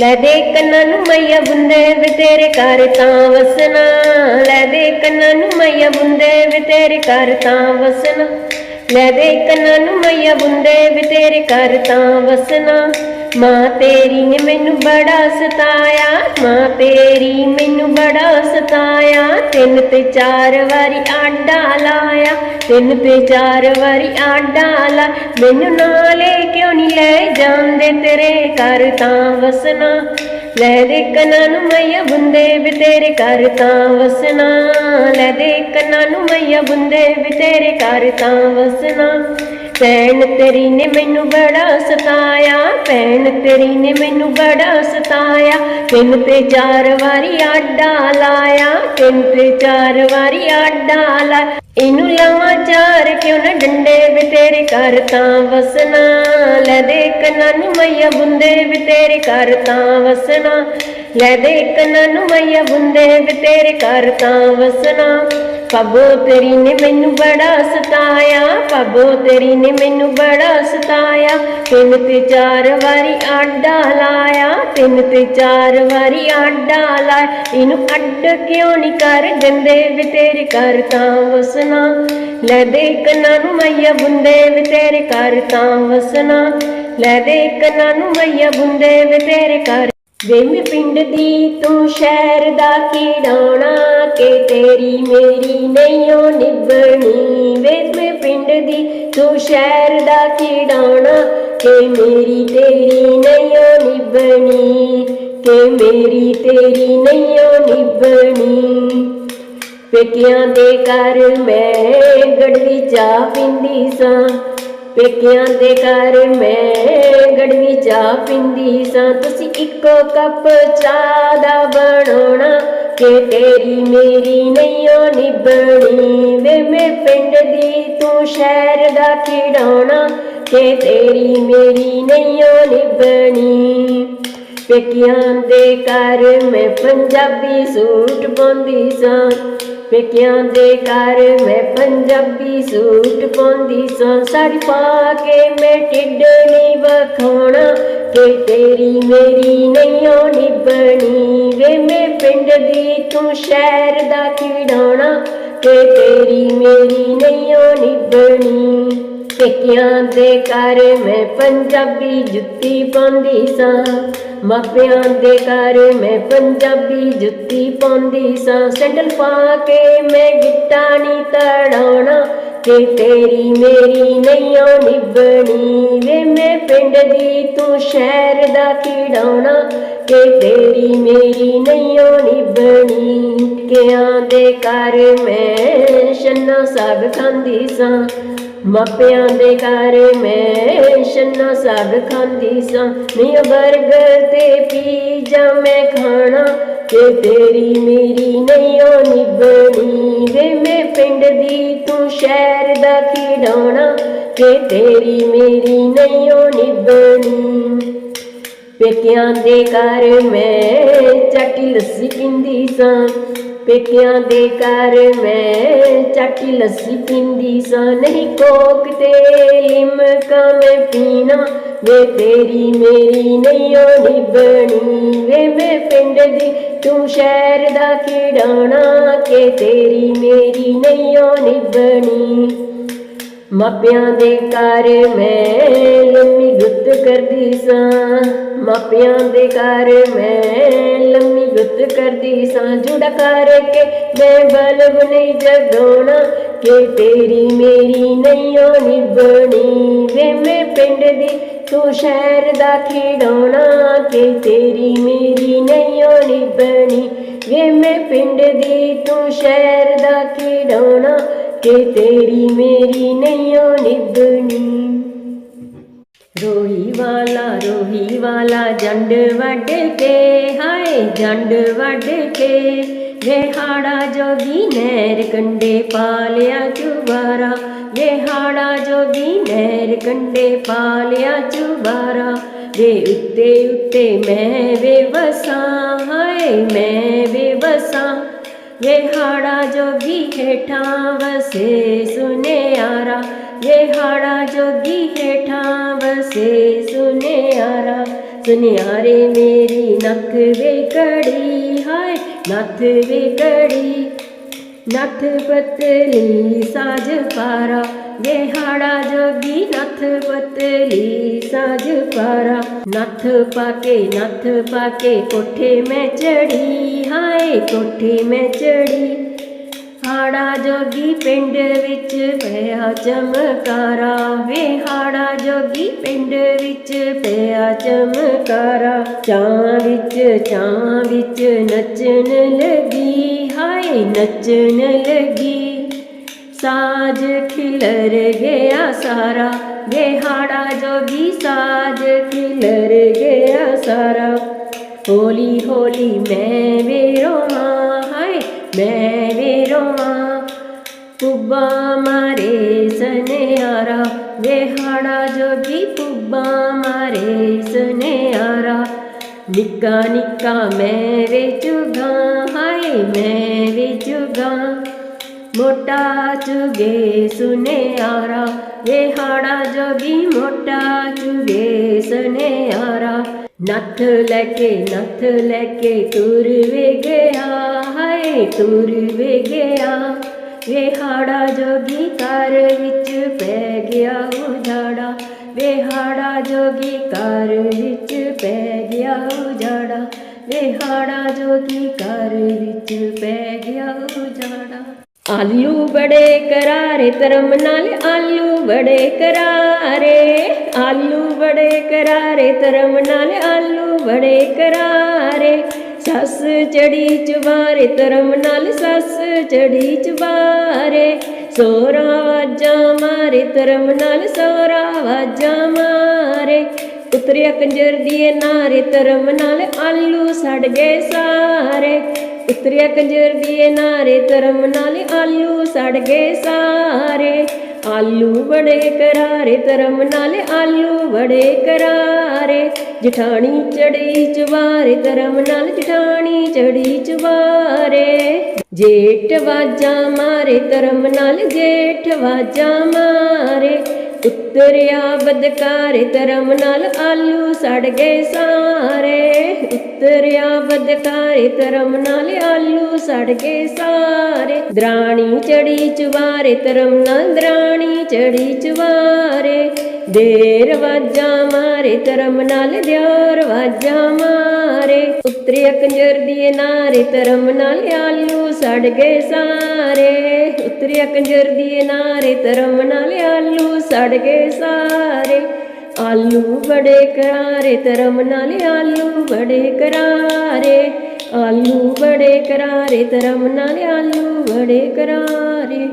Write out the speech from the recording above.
ਲੈ ਦੇ ਕੰਨਾਂ ਨੂੰ ਮਈਆ ਬੁੰਦੇ ਵੇ ਤੇਰੇ ਘਰ ਤਾਂ ਵਸਣਾ। ਲੈ ਦੇ ਕੰਨਾਂ ਨੂੰ ਮਈਆ ਬੁੰਦੇ ਵੇ ਤੇਰੇ ਘਰ ਤਾਂ ਵਸਣਾ। ਲੈ ਦੇ ਕੰਨਾਂ ਨੂੰ ਮਈਆ ਬੁੰਦੇ ਵੇ ਤੇਰੇ ਘਰ ਤਾਂ ਵਸਣਾ। ਮਾਂ ਤੇਰੀ ਨੇ ਮੈਨੂੰ ਬੜਾ ਸਤਾਇਆ, ਮਾਂ ਤੇਰੀ ਮੈਨੂੰ ਬੜਾ ਸਤਾਇਆ। ਤਿੰਨ ਤੇ ਚਾਰ ਵਾਰੀ ਆਡਾ ਲਾਇਆ, ਤਿੰਨ ਤੇ ਚਾਰ ਵਾਰੀ ਆਡਾ ਲਾ। ਮੈਨੂੰ ਨਾਲੇ ਕਿਉਂ ਨਹੀਂ ਲੈ ਜਾਂਦੇ ਤੇਰੇ ਘਰ ਤਾਂ ਵਸਣਾ? ਲੈ ਦੇ ਕੰਨਾਂ ਨੂੰ ਮਈਆ ਬੁੰਦੇ ਵੀ ਤੇਰੇ ਘਰ ਤਾਂ ਵਸਣਾ। ਲੈ ਦੇ ਕੰਨਾਂ ਨੂੰ ਮਈਆ ਬੁੰਦੇ ਵੇ ਤੇਰੇ ਘਰ ਤਾਂ ਵਸਣਾ। ਭੈਣ ਤੇਰੀ ਨੇ ਮੈਨੂੰ ਬੜਾ ਸਤਾਇਆ, ਭੈਣ ਤੇਰੀ ਨੇ ਮੈਨੂੰ ਬੜਾ ਸਤਾਇਆ। ਤਿੰਨ ਤੇ ਚਾਰ ਵਾਰੀ ਆਡਾ ਲਾਇਆ, ਤਿੰਨ ਤੇ ਚਾਰ ਵਾਰੀ ਆਡਾ ਲਾ ਇਹਨੂੰ ਲਾਵਾਂ ਚਾਰ ਕਿਉਂ ਨਾ ਡੰਡੇ ਵੀ ਤੇਰੇ ਘਰ ਤਾਂ ਵਸਣਾ। ਲੈ ਦੇ ਕੰਨਾਂ ਨੂੰ ਮਈਆ ਬੁੰਦੇ ਵੀ ਤੇਰੇ ਘਰ ਤਾਂ ਵਸਣਾ। ਲੈ ਦੇ ਕੰਨਾਂ ਨੂੰ ਮਈਆ ਬੁੰਦੇ ਵੇ ਤੇਰੇ ਘਰ ਤਾਂ ਵਸਣਾ। ਪਬੋ ਤੇਰੀ ਨੇ ਮੈਨੂੰ ਬੜਾ ਸਤਾਇਆ ਪਬੋ ਤੇਰੀ ਨੇ ਮੈਨੂੰ ਬੜਾ ਸਤਾਇਆ। ਤਿੰਨ ਤੇ ਚਾਰ ਵਾਰੀ ਆਡਾ ਲਾਇਆ, ਤਿੰਨ ਤੇ ਚਾਰ ਵਾਰੀ ਆਡਾ ਲਾਇਆ। ਇਹਨੂੰ ਅੱਡ ਕਿਉਂ ਨਹੀਂ ਕਰ ਦਿੰਦੇ ਵੇ ਤੇਰੇ ਘਰ ਤਾਂ ਵਸਣਾ? ਲੈ ਦੇ ਕੰਨਾਂ ਨੂੰ ਮਈਆ ਬੁੰਦੇ ਵੇ ਤੇਰੇ ਘਰ ਤਾਂ ਵਸਣਾ। ਲੈ ਦੇ ਕੰਨਾਂ ਨੂੰ ਮਈਆ ਬੁੰਦੇ ਵੇ ਤੇਰੇ ਘਰ। ਵੇ ਮੈਂ ਪਿੰਡ ਦੀ ਤੂੰ ਸ਼ਹਿਰ ਦਾ ਕੀੜਾਉਣਾ ਕਿ ਤੇਰੀ ਮੇਰੀ ਨਹੀਂਓ ਨਿਭਣੀ ਵੇ ਮੈਂ ਪਿੰਡ ਦੀ ਤੂੰ ਸ਼ਹਿਰ ਦਾ ਕੀੜਾਉਣਾ ਕਿ ਮੇਰੀ ਤੇਰੀ ਨਹੀਂਓ ਨਿਭਣੀ ਕਿ ਮੇਰੀ ਤੇਰੀ ਨਹੀਂਓ ਨਿਭਣੀ ਪੇਕਿਆਂ ਦੇ ਘਰ ਮੈਂ ਗੜਵੀ ਚਾਹ ਪੀਂਦੀ ਸਾਂ ਪੇਕਿਆਂ ਦੇ ਘਰ ਮੈਂ ਗੜਵੀ ਚਾਹ ਪੀਂਦੀ ਸਾਂ ਤੁਸੀਂ ਇੱਕੋ ਕੱਪ ਚਾਹ ਦਾ ਬਣਾਉਣਾ ਕਿ ਤੇਰੀ ਮੇਰੀ ਨਹੀਂਓ ਨਿਭਣੀ ਵੇ, ਮੈਂ ਪਿੰਡ ਦੀ ਤੂੰ ਸ਼ਹਿਰ ਦਾ ਖਿਡਾਉਣਾ ਕਿ ਤੇਰੀ ਮੇਰੀ ਨਹੀਂਓ ਨਿਭਣੀ ਪੇਕਿਆਂ ਦੇ ਘਰ ਮੈਂ ਪੰਜਾਬੀ ਸੂਟ ਪਾਉਂਦੀ ਸਾਂ। ਪੇਕਿਆਂ ਦੇ ਘਰ ਮੈਂ ਪੰਜਾਬੀ ਸੂਟ ਪਾਉਂਦੀ ਸਾਂ। ਸਾੜੀ ਪਾ ਕੇ ਮੈਂ ਢਿੱਡ ਨਹੀਂ ਵਖਾਉਣਾ। ਕਿ ਤੇਰੀ ਮੇਰੀ ਨਹੀਂਓ ਨਿਭਣੀ ਵੇ ਮੈਂ ਤੂੰ ਸ਼ਹਿਰ ਦਾ ਖਿਡਾਉਣਾ ਕਿ ਤੇਰੀ ਮੇਰੀ ਨਹੀਂਓ ਨਿਭਣੀ। ਪੇਕਿਆਂ ਦੇ ਘਰ ਮੈਂ ਪੰਜਾਬੀ ਜੁੱਤੀ ਪਾਉਂਦੀ ਸਾਂ। ਮਾਪਿਆਂ ਦੇ ਘਰ ਮੈਂ ਪੰਜਾਬੀ ਜੁੱਤੀ ਪਾਉਂਦੀ ਸਾਂ। ਸੈਂਡਲ ਪਾ ਕੇ ਮੈਂ ਗਿੱਟਾ ਨਹੀਂ ਤੜਾਉਣਾ ਕਿ ਤੇਰੀ ਮੇਰੀ ਨਹੀਂਓ ਨਿਭਣੀ ਵੇ ਮੈਂ ਪਿੰਡ ਦੀ ਤੂੰ ਸ਼ਹਿਰ ਦਾ ਕੀੜਾਉਣਾ ਕਿ ਤੇਰੀ ਮੇਰੀ ਨਹੀਂਓ ਨਿਭਣੀ ਕਿਆਂ ਦੇ ਘਰ ਮੈਂ ਛੰਨਾ ਸਾਗ ਖਾਂਦੀ ਸਾਂ। ਮਾਪਿਆਂ ਦੇ ਘਰ ਮੈਂ ਸੰਨਾ ਸਾਗ ਖਾਂਦੀ ਸਾਂ। ਨਹੀਂ ਬਰਗਰ ਤੇ ਪੀਜ਼ਾ ਮੈਂ ਖਾਣਾ ਕਿ ਤੇਰੀ ਮੇਰੀ ਨਹੀਂਓ ਨਿਭਣੀ ਵੇ, ਮੈਂ ਪਿੰਡ ਦੀ ਤੂੰ ਸ਼ਹਿਰ ਦਾ ਖਿਡਾਉਣਾ ਕਿ ਤੇਰੀ ਮੇਰੀ ਨਹੀਂਓ ਨਿਭਣੀ ਪੇਕਿਆਂ ਦੇ ਘਰ ਮੈਂ ਚਾਟੀ ਲੱਸੀ ਪੀਂਦੀ ਸਾਂ। ਪੇਕਿਆਂ ਦੇ ਘਰ ਮੈਂ ਚਾਟੀ ਲੱਸੀ ਪੀਂਦੀ ਸਾਂ। ਨਹੀਂ ਕੋਕ ਤੇ ਲਿਮਕਾ ਮੈਂ ਪੀਣਾ। ਵੇ ਤੇਰੀ ਮੇਰੀ ਨਹੀਂ ਨਹੀਂਓ ਨਿਭਣੀ ਵੇ ਮੈਂ ਪਿੰਡ ਦੀ ਤੂੰ ਸ਼ਹਿਰ ਦਾ ਖਿਡਾਣਾ। ਕਿ ਤੇਰੀ ਮੇਰੀ ਨਹੀਂ ਨਹੀਂਓ ਨਿਭਣੀ ਮਾਪਿਆਂ ਦੇ ਘਰ ਮੈਂ ਲੰਮੀ ਗੁੱਤ ਕਰਦੀ ਸਾਂ। ਮਾਪਿਆਂ ਦੇ ਘਰ ਮੈਂ ਲੰਮੀ ਗੁੱਤ ਕਰਦੀ ਸਾਂ। ਜੁੜਾ ਕਰਕੇ ਮੈਂ ਬਲਬ ਨਹੀਂ ਜਗਾਉਣਾ ਕਿ ਤੇਰੀ ਮੇਰੀ ਨਹੀਂ ਨਹੀਂਓ ਨਿਭਣੀ। ਵੇ ਮੈਂ ਪਿੰਡ ਦੀ ਤੂੰ ਸ਼ਹਿਰ ਦਾ ਖਿਡਾਉਣਾ ਕਿ ਤੇਰੀ ਮੇਰੀ ਨਹੀਂਓ ਨਿਭਣੀ। ਵੇ ਮੈਂ ਪਿੰਡ ਦੀ ਤੂੰ ਸ਼ਹਿਰ ਦਾ ਖਿਡਾਉਣਾ ਕਿ ਤੇਰੀ ਮੇਰੀ ਨਹੀਂਓ ਨਿਭਣੀ। ਰੋਹੀ ਵਾਲਾ ਰੋਹੀ ਵਾਲਾ ਜੰਡ ਵੱਢ ਕੇ, ਹਾਏ ਜੰਡ ਵੱਢ ਕੇ। ਵੇਹਾੜਾ ਜੋਗੀ ਨਹਿਰ ਕੰਡੇ ਪਾਲਿਆ ਚੁਬਾਰਾ। ਵੇਹਾੜਾ ਜੋਗੀ ਨਹਿਰ ਕੰਡੇ ਪਾਲਿਆ ਚੁਬਾਰਾ। ਵੇ ਉੱਤੇ ਉੱਤੇ ਮੈਂ ਵੇ ਵਸਾਂ, ਹਾਏ ਮੈਂ ਵੇ ਵਸਾਂ। ਵੇਹਾੜਾ ਜੋਗੀ ਹੇਠਾਂ ਵਸੇ ਸੁਨਿਆਰਾ ਵੇਹਾੜਾ ਜੋਗੀ ਹੇਠਾਂ ਵਸੇ ਸੁਨਿਆਰਾ ਸੁਨਿਆਰੇ ਮੇਰੀ ਨੱਥ ਵੇ ਕੜੀ ਹਾਏ ਨੱਥ ਵੇ ਕੜੀ ਨੱਥ ਪਤਲੀ ਸਾਜ ਪਾਰਾ ਵੇ ਹਾੜਾ ਜੋਗੀ ਨੱਥ ਪਤਲੀ ਸਾਜ ਪਾਰਾ ਨੱਥ ਪਾ ਕੇ ਨੱਥ ਪਾ ਕੇ ਕੋਠੇ ਮੈਂ ਚੜੀ ਹਾਏ ਕੋਠੇ ਮੈਂ ਚੜੀ। ਹਾੜਾ ਜੋਗੀ ਪਿੰਡ ਵਿੱਚ ਪਿਆ ਚਮਕਾਰਾ। ਵੇ ਹਾੜਾ ਜੋਗੀ ਪਿੰਡ ਵਿੱਚ ਪਿਆ ਚਮਕਾਰਾ। ਚਾਂ ਵਿੱਚ ਚਾਂ ਵਿੱਚ ਨੱਚਣ ਲੱਗੀ। ਹਾਏ ਨੱਚਣ ਲੱਗੀ। ਸਾਜ ਖਿਲਰ ਗਿਆ ਸਾਰਾ। ਵੇ ਹਾੜਾ ਜੋਗੀ ਸਾਜ ਖਿਲਰ ਗਿਆ ਸਾਰਾ। ਹੋਲੀ ਹੋਲੀ ਮੈਂ ਵੇ ਰੋਵਾਂ ਹਾਏ ਮੈਂ ਵੇ ਰੋਵਾਂ ਪੁੱਬਾ ਮਾਰੇ ਸਨਿਆਰਾ ਵੇ ਹਾੜਾ ਜੋਗੀ ਪੁੱਬਾ ਮਾਰੇ ਸਨਿਆਰਾ ਨਿੱਕਾ ਨਿੱਕਾ ਮੈਂ ਵੇ ਚੁਗਾ ਹਾਏ ਮੈਂ ਵੇ ਚੁਗਾ ਮੋਟਾ ਚੁਗੇ ਸੁਨਿਆਰਾ ਵੇ ਹਾੜਾ ਜੋਗੀ ਮੋਟਾ ਚੁਗੇ ਸੁਨਿਆਰਾ ਨੱਥ ਲੈ ਕੇ ਨੱਥ ਲੈ ਕੇ ਤੁਰ ਵੇ ਗਿਆ, ਹਾਏ ਤੁਰ ਵੇ ਗਿਆ। ਵਿਹਾੜਾ ਜੋਗੀ ਘਰ ਵਿੱਚ ਪੈ ਗਿਆ ਉਜਾੜਾ ਵਿਹਾੜਾ ਜੋਗੀ ਘਰ ਵਿੱਚ ਪੈ ਗਿਆ ਉਜਾੜਾ ਵਿਹਾੜਾ ਜੋਗੀ ਘਰ ਵਿੱਚ ਪੈ ਗਿਆ ਉਜਾੜਾ ਆਲੂ ਬੜੇ ਕਰਾਰੇ, ਧਰਮ ਨਾਲ ਆਲੂ ਬੜੇ ਕਰਾਰੇ। ਆਲੂ ਬੜੇ ਕਰਾਰੇ, ਧਰਮ ਨਾਲ ਆਲੂ ਬੜੇ ਕਰਾਰੇ। ਸੱਸ ਚੜੀ ਚੁਬਾਰੇ, ਧਰਮ ਨਾਲ ਸੱਸ ਚੜੀ ਚੁਬਾਰੇ। ਸੋਰਾ ਵਾਜਾਂ ਮਾਰੇ, ਧਰਮ ਨਾਲ ਸੋਰਾ ਵਾਜਾਂ ਮਾਰੇ। ਉਤਰਿਆ ਕੰਜਰ ਦੀਏ ਨਾਰੇ, ਧਰਮ ਨਾਲ ਆਲੂ ਸੜ ਗਏ ਸਾਰੇ। ਉਤਰਿਆ ਕੰਜਰ ਦੀਏ ਨਾਰੇ, ਧਰਮ ਨਾਲ ਆਲੂ ਸੜ ਗਏ ਸਾਰੇ। ਆਲੂ ਬੜੇ ਕਰਾਰੇ, ਧਰਮ ਨਾਲ ਆਲੂ ਬੜੇ ਕਰਾਰੇ। ਜਠਾਣੀ ਚੜੀ ਚਵਾਰੇ, ਧਰਮ ਨਾਲ ਜਠਾਣੀ ਚੜੀ ਚਵਾਰੇ। ਜੇਠ ਵਾਜਾ ਮਾਰੇ, ਧਰਮ ਨਾਲ ਜੇਠ ਵਾਜਾ ਮਾਰੇ। ਉਤਰਿਆ ਬਦਕਾਰੇ ਧਰਮ ਨਾਲ ਆਲੂ ਸੜ ਗਏ ਸਾਰੇ। ਉਤਰਿਆ ਬਦਕਾਰੇ ਧਰਮ ਨਾਲ ਆਲੂ ਸੜ ਗਏ ਸਾਰੇ। ਦਰਾਣੀ ਚੜੀ ਚਵਾਰੇ, ਧਰਮ ਨਾਲ ਦਰਾਣੀ ਚੜੀ ਚਵਾਰੇ। ਦੇਰ ਵਾਜਾਂ ਮਾਰੇ, ਧਰਮ ਨਾਲ ਦਿਓਰ ਵਾਜਾਂ ਮਾਰੇ। ਉਤਰਿਆ ਕੰਜਰ ਦੀ ਨਾਰੇ, ਧਰਮ ਨਾਲ ਆਲੂ ਸੜ ਗਏ ਸਾਰੇ, ਉਤਰਿਆ ਕੰਜਰ ਦੀਏ ਨਾਰੇ, ਧਰਮ ਨਾਲ ਆਲੂ ਸੜ ਗਏ ਸਾਰੇ। ਆਲੂ ਬੜੇ ਕਰਾਰੇ, ਧਰਮ ਨਾਲ ਆਲੂ ਬੜੇ ਕਰਾਰੇ। ਆਲੂ ਬੜੇ ਕਰਾਰੇ, ਧਰਮ ਨਾਲ ਆਲੂ ਬੜੇ ਕਰਾਰੇ।